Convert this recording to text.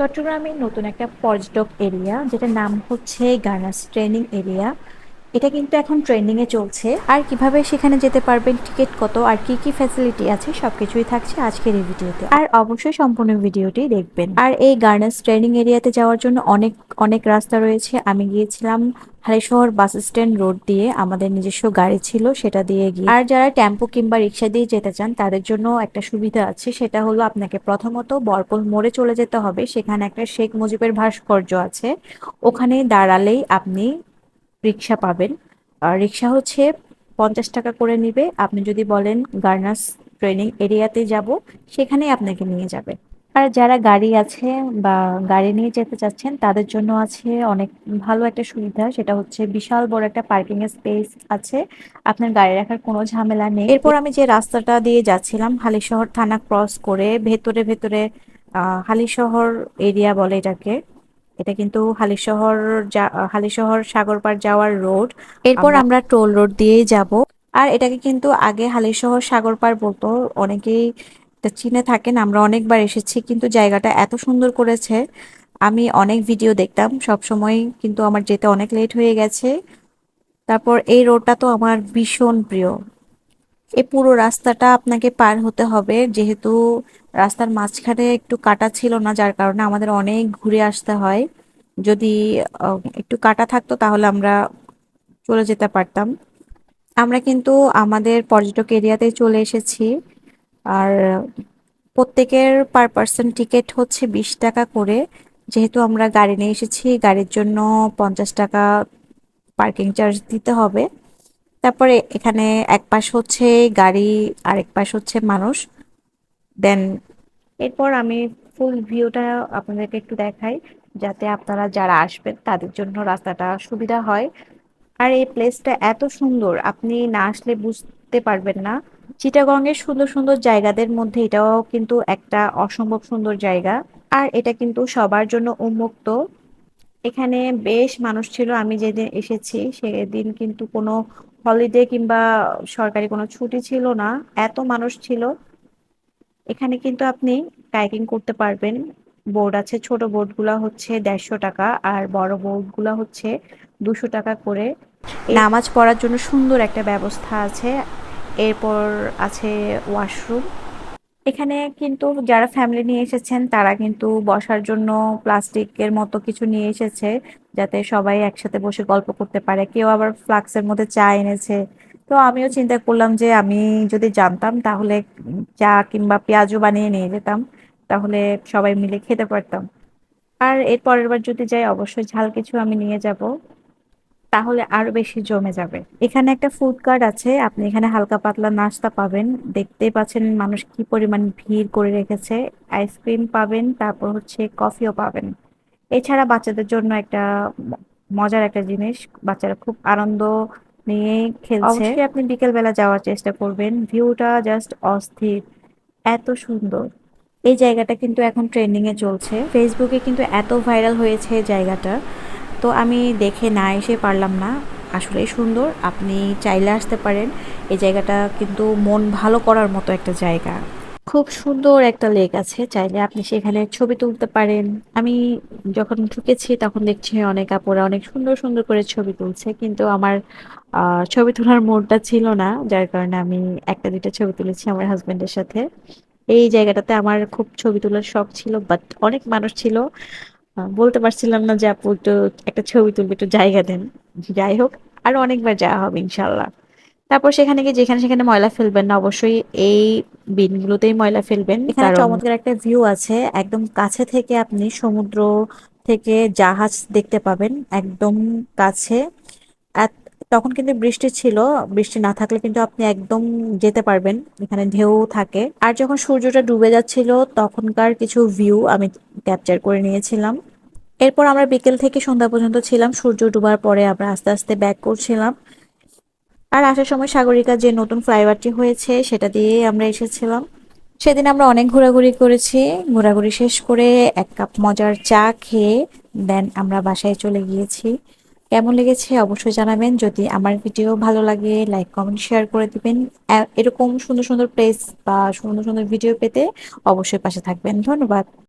চট্টগ্রামে নতুন একটা পর্যটক এরিয়া যেটার নাম হচ্ছে গানাস ট্রেনিং এরিয়া এটা কিন্তু এখন ট্রেন্ডিং এ চলছে। আর কীভাবে সেখানে যেতে পারবেন টিকিট কত, আর কি কি ফ্যাসিলিটি আছে, সবকিছুই থাকছে আজকের এই ভিডিওতে। আর অবশ্যই সম্পূর্ণ ভিডিওটি দেখবেন। আর এই গার্নাস ট্রেনিং এরিয়াতে যাওয়ার জন্য অনেক অনেক রাস্তা রয়েছে। আমি গিয়েছিলাম হালিশহর বাস স্ট্যান্ড রোড দিয়ে, আমাদের নিজস্ব গাড়ি ছিল, সেটা দিয়ে গিয়ে। আর যারা টেম্পো কিংবা রিক্সা দিয়ে যেতে চান, তাদের জন্য একটা সুবিধা আছে, সেটা হলো আপনাকে প্রথমত বরপল মোড়ে চলে যেতে হবে। সেখানে একটা শেখ মুজিবের ভাস্কর্য আছে। ওখানে দাঁড়ালেই আপনি রিক্সা পাবেন। রিক্সা হচ্ছে পঞ্চাশ টাকা করে নিবে। আপনি যদি বলেন গার্নাস ট্রেনিং এরিয়াতে যাব সেখানে আপনাকে নিয়ে যাবে। আর যারা গাড়ি আছে বা গাড়ি নিয়ে যেতে চাচ্ছেন, তাদের জন্য আছে অনেক ভালো একটা সুবিধা, সেটা হচ্ছে বিশাল বড় একটা পার্কিং এর স্পেস আছে। আপনার গাড়ি রাখার কোনো ঝামেলা নেই। এরপর আমি যে রাস্তাটা দিয়ে যাচ্ছিলাম, হালিশহর থানা ক্রস করে ভেতরে ভেতরে হালিশহর এরিয়া বলে এটাকে এটা কিন্তু হালিশহর হালিশহর সাগরপাড় যাওয়ার রোড। এরপর আমরা টোল রোড দিয়েই যাব। আর এটাকে কিন্তু আগে হালিশহর সাগর সাগরপাড় বলতো অনেকেই এটা চিনে থাকেন আমরা অনেকবার এসেছি কিন্তু জায়গাটা এত সুন্দর করেছে। আমি অনেক ভিডিও দেখতাম সব সময় কিন্তু আমার যেতে অনেক লেট হয়ে গেছে। তারপর এই রোডটা তো আমার ভীষণ প্রিয়। এই পুরো রাস্তাটা আপনাকে পার হতে হবে। যেহেতু রাস্তার মাঝখানে একটু কাটা ছিল না, যার কারণে আমাদের অনেক ঘুরে আসতে হয়। যদি একটু কাটা থাকতো তাহলে আমরা চলে যেতে পারতাম। আমরা কিন্তু আমাদের পর্যটক এরিয়াতে চলে এসেছি। আর প্রত্যেকের পার পার্সন টিকিট হচ্ছে বিশ টাকা করে। যেহেতু আমরা গাড়ি নিয়ে এসেছি, গাড়ির জন্য পঞ্চাশ টাকা পার্কিং চার্জ দিতে হবে। তারপরে এখানে এক পাশ হচ্ছে গাড়ি আর এক পাশ হচ্ছে মানুষ। দেন এরপর আমি ফুল ভিউটা আপনাদেরকে একটু দেখাই, যাতে আপনারা যারা আসবেন তাদের জন্য রাস্তাটা সুবিধা হয়। আর এই প্লেসটা এত সুন্দর, আপনি না আসলে বুঝতে পারবেন না। চিটাগং এর সুন্দর সুন্দর জায়গাদের মধ্যে এটাও কিন্তু একটা অসম্ভব সুন্দর জায়গা। আর এটা কিন্তু সবার জন্য উন্মুক্ত। এখানে বেশ মানুষ ছিল, আমি যেদিন এসেছি সেদিন কিন্তু কোনো হলিডে কিংবা সরকারি কোনো ছুটি ছিল না, এত মানুষ ছিল। এখানে কিন্তু আপনি কাইকিং করতে পারবেন। বোর্ড আছে, ছোট বোর্ডগুলো হচ্ছে দেড়শো টাকা আর বড় বোর্ডগুলো হচ্ছে দুশো টাকা করে। নামাজ পড়ার জন্য সুন্দর একটা ব্যবস্থা আছে। এরপর আছে ওয়াশরুম। এখানে কিন্তু যারা ফ্যামিলি নিয়ে এসেছেন, তারা কিন্তু বসার জন্য প্লাস্টিকের মতো কিছু নিয়ে এসেছে, যাতে সবাই একসাথে বসে গল্প করতে পারে। কেউ আবার ফ্লাক্সের মধ্যে চা এনেছে। তো আমিও চিন্তা করলাম যে, আমি যদি জানতাম, তাহলে চা কিংবা পেঁয়াজও বানিয়ে নিয়ে যেতাম। তাহলে সবাই মিলে খেতে পারতাম। আর এর পরের বার যদি যাই, অবশ্যই ঝাল কিছু আমি নিয়ে যাব। তাহলে আরও বেশি জমে যাবে। এখানে একটা ফুড কার্ট আছে, আপনি এখানে হালকা পাতলা নাস্তা পাবেন। দেখতে পাচ্ছেন মানুষ কি পরিমাণ ভিড় করে রেখেছে। আইসক্রিম পাবেন, তারপর হচ্ছে কফিও পাবেন। এছাড়া বাচ্চাদের জন্য একটা মজার একটা জিনিস, বাচ্চারা খুব আনন্দ নিয়ে খেলছে। অবশ্যই আপনি বিকেল বেলা যাওয়ার চেষ্টা করবেন। ভিউটা জাস্ট অস্থির। এত সুন্দর। এই জায়গাটা কিন্তু এখন ট্রেন্ডিং এ চলছে। ফেসবুকে কিন্তু এত ভাইরাল হয়েছে জায়গাটা। তো আমি দেখে না এসে পারলাম না। আসলেই সুন্দর। আপনি চাইলে আসতে পারেন। এই জায়গাটা কিন্তু মন ভালো করার মতো একটা জায়গা। খুব সুন্দর একটা লেক আছে। চাইলে আপনি সেখানে ছবি তুলতে পারেন। আমি যখন ঢুকেছি তখন দেখছি অনেক আপুরা অনেক সুন্দর সুন্দর করে ছবি তুলছে। কিন্তু আমার ছবি তোলার মোড়টা ছিল না। যার কারণে আমি একটা, দুইটা ছবি তুলেছি আমার হাজবেন্ডের সাথে। এই জায়গাটাতে আমার খুব ছবি তোলার শখ ছিল বাট অনেক মানুষ ছিল। বলতে পারছিলাম না যে আপু একটু একটা ছবি তুলবে একটু জায়গা দেন। যাই হোক আর অনেকবার যাওয়া হবে ইনশাল্লাহ তারপর সেখানে গিয়ে যেখানে সেখানে ময়লা ফেলবেন না অবশ্যই এই বিনগুলোতেই ময়লা ফেলবেন। এখানে চমৎকার একটা ভিউ আছে একদম কাছে থেকে আপনি সমুদ্র থেকে জাহাজ দেখতে পাবেন একদম কাছে। তখন কিন্তু বৃষ্টি ছিল বৃষ্টি না থাকলে কিন্তু আপনি একদম যেতে পারবেন এখানে ঢেউ থাকে। আর যখন সূর্যটা ডুবে যাচ্ছিল তখনকার কিছু ভিউ আমি ক্যাপচার করে নিয়েছিলাম। এরপর আমরা বিকেল থেকে সন্ধ্যা পর্যন্ত ছিলাম। সূর্য ডুবার পরে আমরা আস্তে আস্তে ব্যাক করছিলাম। আর আসার সময় সাগরিকা যে নতুন ফ্লাইওভারটি হয়েছে, সেটা দিয়ে আমরা এসেছিলাম। সেদিন আমরা অনেক ঘোরাঘুরি করেছি। ঘোরাঘুরি শেষ করে এক কাপ মজার চা খেয়ে দেন আমরা বাসায় চলে গিয়েছি। কেমন লেগেছে অবশ্যই জানাবেন। যদি আমার ভিডিও ভালো লাগে লাইক কমেন্ট শেয়ার করে দিবেন। এরকম সুন্দর সুন্দর প্লেস বা সুন্দর সুন্দর ভিডিও পেতে অবশ্যই পাশে থাকবেন। ধন্যবাদ।